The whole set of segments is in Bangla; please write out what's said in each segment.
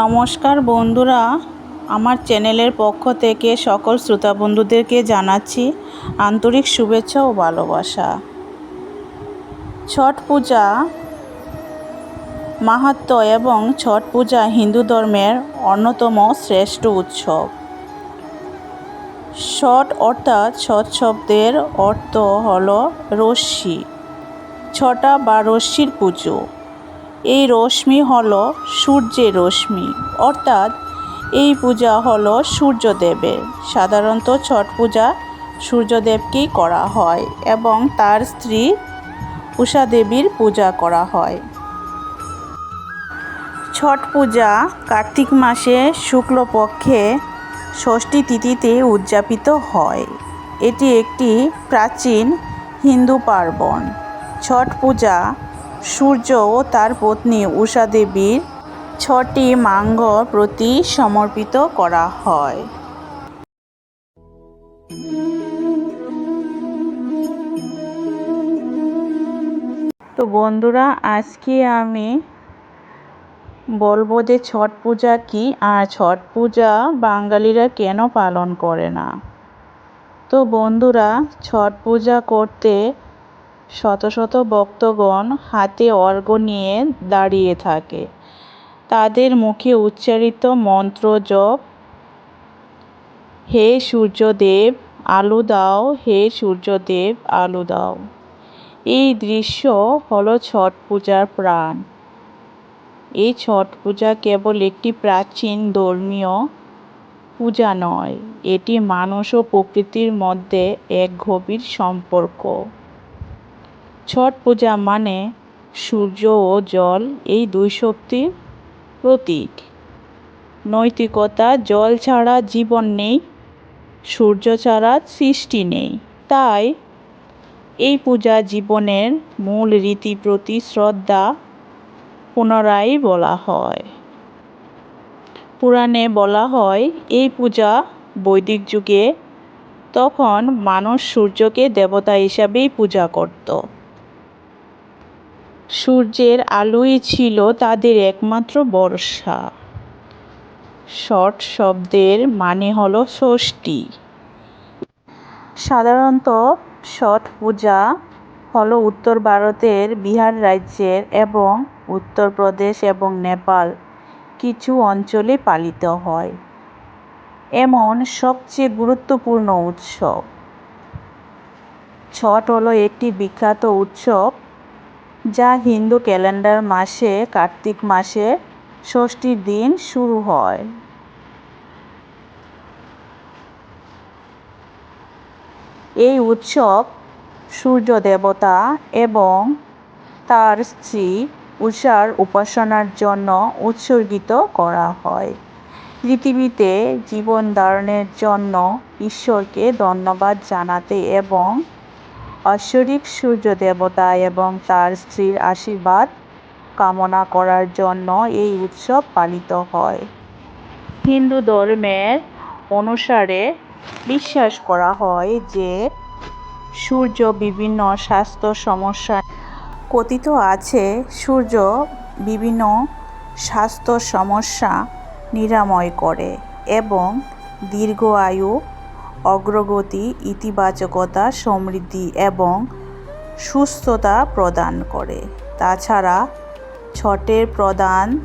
নমস্কার বন্ধুরা, আমার চ্যানেলের পক্ষ থেকে সকল শ্রোতা বন্ধুদেরকে জানাচ্ছি আন্তরিক শুভেচ্ছা ও ভালোবাসা। ছট পূজা মাহাত্ম এবং ছট পূজা হিন্দু ধর্মের অন্যতম শ্রেষ্ঠ উৎসব। ছট অর্থাৎ ছট শব্দের অর্থ হল রশ্মি, ছটা বা রশ্মির পুজো। এই রশ্মি হল সূর্যের রশ্মি। অর্থাৎ এই পূজা হল সূর্যদেবের। সাধারণত ছট পূজা সূর্যদেবকেই করা হয় এবং তার স্ত্রী উষা দেবীর পূজা করা হয়। ছট পূজা কার্তিক মাসে শুক্লপক্ষে ষষ্ঠী তিথিতে উদযাপিত হয়। এটি একটি প্রাচীন হিন্দু পার্বণ। ছট পূজা সূর্য ও তার পত্নী উষা দেবীর ছটি মাঙ্গ প্রতি সমর্পিত করা হয়। তো বন্ধুরা, আজকে আমি বলব যে ছট পূজা কি আর ছট পূজা বাঙালিরা কেন পালন করে না? তো বন্ধুরা, ছট পূজা করতে শত শত ভক্তগণ হাতে অর্ঘ নিয়ে দাঁড়িয়ে থাকে। তাদের মুখে উচ্চারিত মন্ত্র জপ, হে সূর্যদেব, আলু দাও, হে সূর্যদেব, আলু দাও। এই দৃশ্য হলো ছট পূজার প্রাণ। এই ছট পূজা কেবল একটি প্রাচীন ধর্মীয় পূজা নয়, এটি মানুষ ও প্রকৃতির মধ্যে এক গভীর সম্পর্ক। ছট পূজা মানে সূর্য ও জল, এই দুই শক্তির প্রতীক। নৈতিকতা, জল ছাড়া জীবন নেই, সূর্য ছাড়া সৃষ্টি নেই। তাই এই পূজা জীবনের মূল রীতি প্রতি শ্রদ্ধা পুনরায় বলা হয়। পুরাণে বলা হয়, এই পূজা বৈদিক যুগে তখন মানুষ সূর্যকে দেবতা হিসাবেই পূজা করত। সূর্যের আলোই ছিল তাদের একমাত্র ভরসা ষট শব্দের মানে হলো ষষ্ঠী। সাধারণত ছট পূজা হলো উত্তর ভারতের বিহার রাজ্যের এবং উত্তরপ্রদেশ এবং নেপাল কিছু অঞ্চলে পালিত হয়। এমন সবচেয়ে গুরুত্বপূর্ণ উৎসব। ছট হলো একটি বিখ্যাত উৎসব যা হিন্দু ক্যালেন্ডার মাসে, কার্তিক মাসে ষষ্ঠীর দিন শুরু হয়। এই উৎসব সূর্য দেবতা এবং তার স্ত্রী উষার উপাসনার জন্য উৎসর্গিত করা হয়। পৃথিবীতে জীবন ধারণের জন্য ঈশ্বরকে ধন্যবাদ জানাতে এবং ঐশ্বরিক সূর্য দেবতা এবং তার স্ত্রীর আশীর্বাদ কামনা করার জন্য এই উৎসব পালিত হয়। হিন্দু ধর্মের অনুসারে বিশ্বাস করা হয় যে সূর্য বিভিন্ন স্বাস্থ্য সমস্যা কথিত আছে, সূর্য বিভিন্ন স্বাস্থ্য সমস্যা নিরাময় করে এবং দীর্ঘ আয়ু অগ্রগতি, ইতিবাচকতা, সমৃদ্ধি এবং সুস্থতা প্রদান করে। তাছাড়া ছটের প্রধান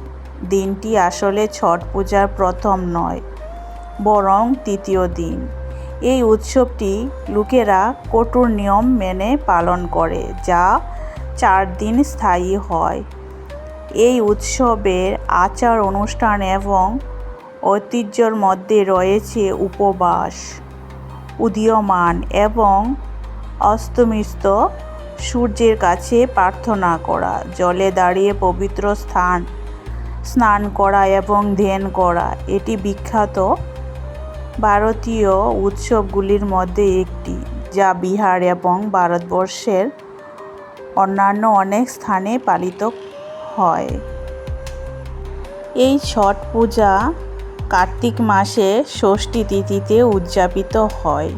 দিনটি আসলে ছট পূজার প্রথম নয়, বরং তৃতীয় দিন। এই উৎসবটি লোকেরা কঠোর নিয়ম মেনে পালন করে, যা চার দিন স্থায়ী হয়। এই উৎসবের আচার অনুষ্ঠান এবং ঐতিহ্যর মধ্যে রয়েছে উপবাস। উদীয়মান এবং অস্তমিস্ত সূর্যের কাছে প্রার্থনা করা, জলে দাঁড়িয়ে পবিত্র স্থান স্নান করা এবং ধ্যান করা। এটি বিখ্যাত ভারতীয় উৎসবগুলির মধ্যে একটি, যা বিহার এবং ভারতবর্ষের অন্যান্য অনেক স্থানে পালিত হয়। এই ছট পূজা কার্তিক মাসে ষষ্ঠী তিথিতে উদযাপিত হয়।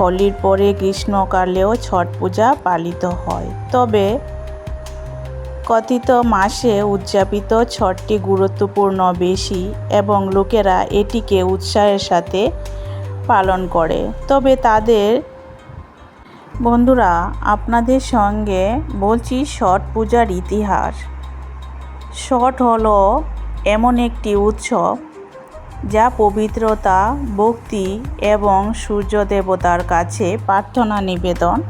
হোলির পরে গ্রীষ্মকালেও ছট পূজা পালিত হয়। তবে কথিত মাসে উদযাপিত ছটটি গুরুত্বপূর্ণ বেশি এবং লোকেরা এটিকে উৎসাহের সাথে পালন করে। তবে তাদের বন্ধুরা, আপনাদের সঙ্গে বলছি ছট পূজার ইতিহাস। ছট হলো এমন একটি উৎসব যা পবিত্রতা, ভক্তি এবং সূর্য দেবতার কাছে প্রার্থনা নিবেদন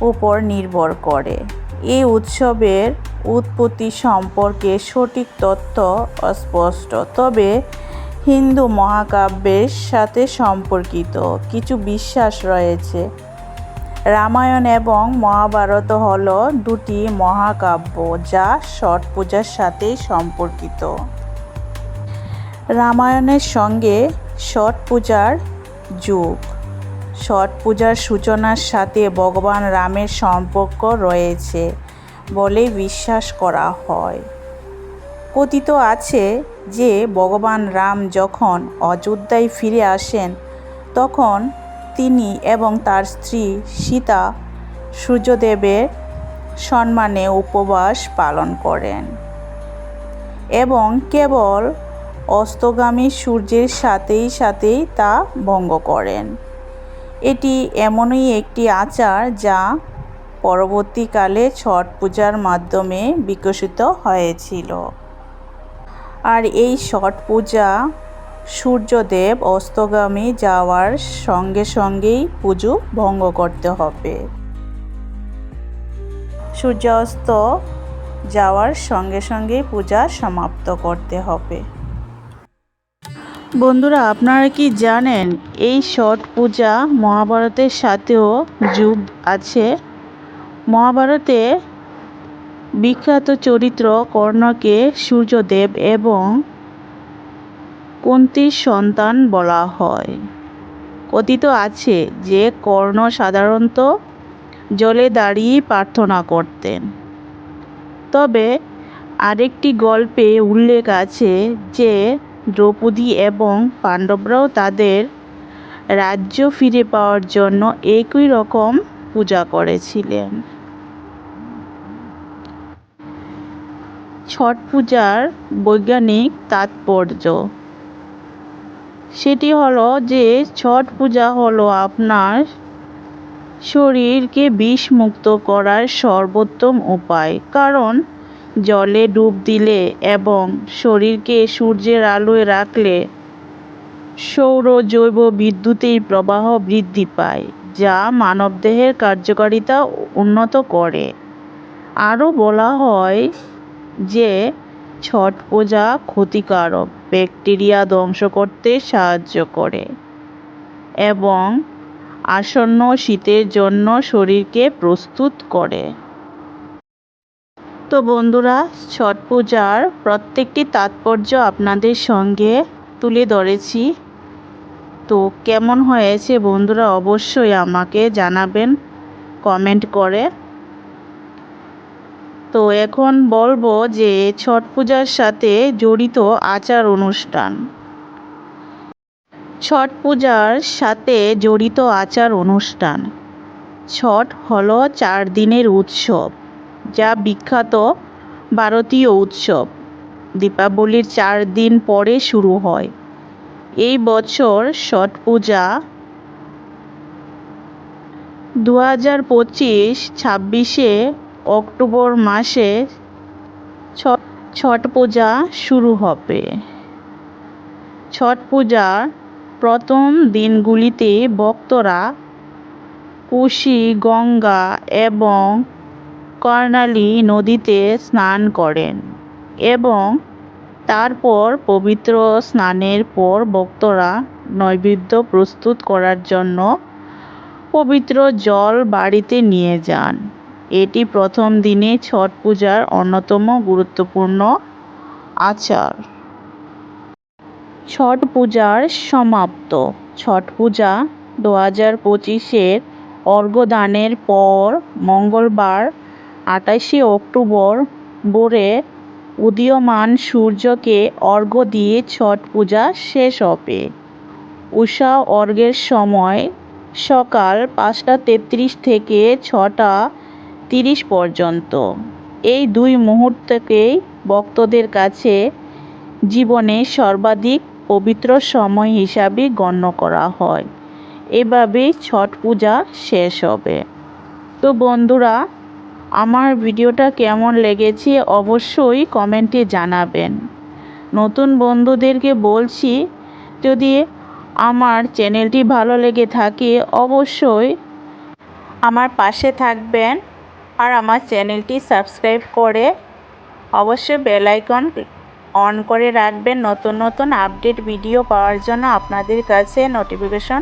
উপর নির্ভর করে। এই উৎসবের উৎপত্তি সম্পর্কে সঠিক তথ্য অস্পষ্ট, তবে হিন্দু মহাকাব্যের সাথে সম্পর্কিত কিছু বিশ্বাস রয়েছে। রামায়ণ এবং মহাভারত হল দুটি মহাকাব্য যা ছট পূজার সাথে সম্পর্কিত। রামায়ণের সঙ্গে ছট পূজার যুগ। ছট পূজার সূচনার সাথে ভগবান রামের সম্পর্ক রয়েছে বলে বিশ্বাস করা হয়। কথিত আছে যে, ভগবান রাম যখন অযোধ্যায় ফিরে আসেন, তখন তিনি এবং তার স্ত্রী সীতা সূর্যদেবের সম্মানে উপবাস পালন করেন এবং কেবল অস্তগামী সূর্যের সাথেই সাথেই তা ভঙ্গ করেন। এটি এমনই একটি আচার যা পরবর্তীকালে ছট পূজার মাধ্যমে বিকশিত হয়েছিল। আর এই ছট পূজা সূর্যদেব অস্তগামী যাওয়ার সঙ্গে সঙ্গেই পুজো ভঙ্গ করতে হবে। সূর্যাস্ত যাওয়ার সঙ্গে সঙ্গেই পূজা সমাপ্ত করতে হবে। বন্ধুরা, আপনারা কি জানেন, এই ছট পূজা মহাভারতের সাথেও যুগ আছে? মহাভারতে বিখ্যাত চরিত্র কর্ণকে সূর্যদেব এবং কুন্তির সন্তান বলা হয়। কথিত আছে যে কর্ণ সাধারণত জলে দাঁড়িয়ে প্রার্থনা করতেন। তবে আরেকটি গল্পে উল্লেখ আছে যে দ্রৌপদী এবং পাণ্ডবরাও তাদের রাজ্য ফিরে পাওয়ার জন্য একই রকম পূজা করেছিলেন। ছট পূজার বৈজ্ঞানিক তাৎপর্য। সেটি হলো যে, ছট পূজা হলো আপনার শরীরকে বিষমুক্ত করার সর্বোত্তম উপায়। কারণ জলে ডুব দিলে এবং শরীরকে সূর্যের আলোয় রাখলে সৌর জৈব বিদ্যুতের প্রবাহ বৃদ্ধি পায়, যা মানবদেহের কার্যকারিতা উন্নত করে। আরও বলা হয় যে ছট পূজা ক্ষতিকারক, ব্যাকটেরিয়া ধ্বংস করতে সাহায্য করে এবং আসন্ন শীতের জন্য শরীরকে প্রস্তুত করে। তো বন্ধুরা, ছট পূজার প্রত্যেকটি তাৎপর্য আপনাদের সঙ্গে তুলে ধরেছি। তো কেমন হয়েছে বন্ধুরা, অবশ্যই আমাকে জানাবেন কমেন্ট করে। তো এখন বলব যে, ছট পূজার সাথে জড়িত আচার অনুষ্ঠান। ছট পূজার সাথে জড়িত আচার অনুষ্ঠান। ছট হলো চার দিনের উৎসব। যা বিখ্যাত ভারতীয় উৎসব। দীপাবলির চার দিন পরে শুরু হয়। এই বছর ছট পূজা দু হাজার পঁচিশ ছাব্বিশে অক্টোবর মাসে ছট ছট পূজা শুরু হবে। ছট পূজার প্রথম দিনগুলিতে ভক্তরা কুশি, গঙ্গা এবং কর্ণালী নদীতে স্নান করেন এবং তারপর পবিত্র স্নানের পর ভক্তরা নৈবেদ্য প্রস্তুত করার জন্য পবিত্র জল বাড়িতে নিয়ে যান। এটি প্রথম দিনে ছট পূজার অন্যতম গুরুত্বপূর্ণ আচার। ছট পূজার সমাপ্ত। ছট পূজা দু হাজার পঁচিশের অর্ঘ্যদানের পর মঙ্গলবার আটাশে অক্টোবর ভোরে উদীয়মান সূর্যকে অর্ঘ্য দিয়ে ছট পূজা শেষ হবে। উষা অর্ঘ্যের সময় সকাল পাঁচটা তেত্রিশ থেকে ছটা তিরিশ পর্যন্ত। এই দুই মুহূর্তকেই ভক্তদের কাছে জীবনে সর্বাধিক পবিত্র সময় হিসাবে গণ্য করা হয়। এভাবেই ছট পূজা শেষ হবে। তো বন্ধুরা আমার ভিডিওটা কেমন লেগেছে অবশ্যই কমেন্টে জানাবেন। নতুন বন্ধুদেরকে বলছি, যদি আমার চ্যানেলটি ভালো লেগে থাকে, অবশ্যই আমার পাশে থাকবেন আর আমার চ্যানেলটি সাবস্ক্রাইব করে অবশ্যই বেল আইকন অন করে রাখবেন। নতুন নতুন আপডেট ভিডিও পাওয়ার জন্য আপনাদের কাছে নোটিফিকেশন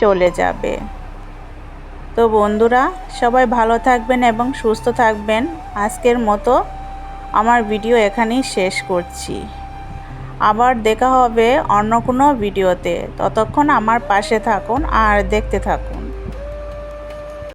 চলে যাবে। তো বন্ধুরা, সবাই ভালো থাকবেন এবং সুস্থ থাকবেন। আজকের মতো আমার ভিডিও এখানেই শেষ করছি। আবার দেখা হবে অন্য কোনো ভিডিওতে। ততক্ষণ আমার পাশে থাকুন আর দেখতে থাকুন।